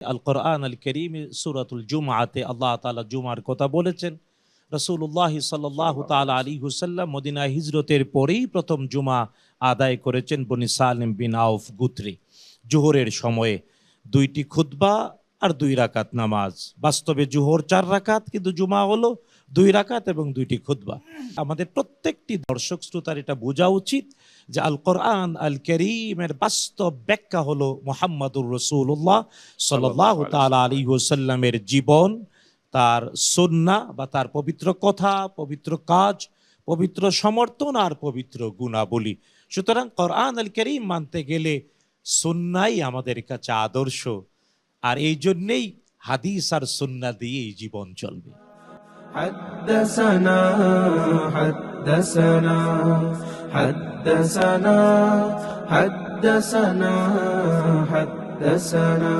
আল কোরআন আল করিম সুরাতুল জুমাতে আল্লাহ তালা জুমার কথা বলেছেন। রসুল্লাহ সাল্লাহ তালা আলী হুসাল্লাম মদিনা হিজরতের পরেই প্রথম জুমা আদায় করেছেন বনি সালিম বিন আউফ গুত্রি। জোহরের সময়ে দুইটি খুতবা আর দুই রাকাত নামাজ। বাস্তবে জোহর চার রাকাত, কিন্তু জুমা হলো দুই রাকাত এবং দুইটি খুতবা। আমাদের প্রত্যেকটি দর্শক শ্রোতার এটা বোঝা উচিত যে আল কোরআন, আল করিমের বাস্তব ব্যাখ্যা হলো মোহাম্মদুর রসুল্লাহ সাল্লাহ তালা আলী ওসাল্লামের জীবন, তার সন্না বা তার পবিত্র কথা, পবিত্র কাজ, পবিত্র সমর্থন আর পবিত্র গুণাবলী। সুতরাং কোরআন, আল করিম মানতে গেলে সন্নাই আমাদের কাছে আদর্শ। আর এই জন্যেই হাদিস আর সন্না দিয়েই জীবন চলবে حدثنا حدثنا حدثنا حدثنا حدثنا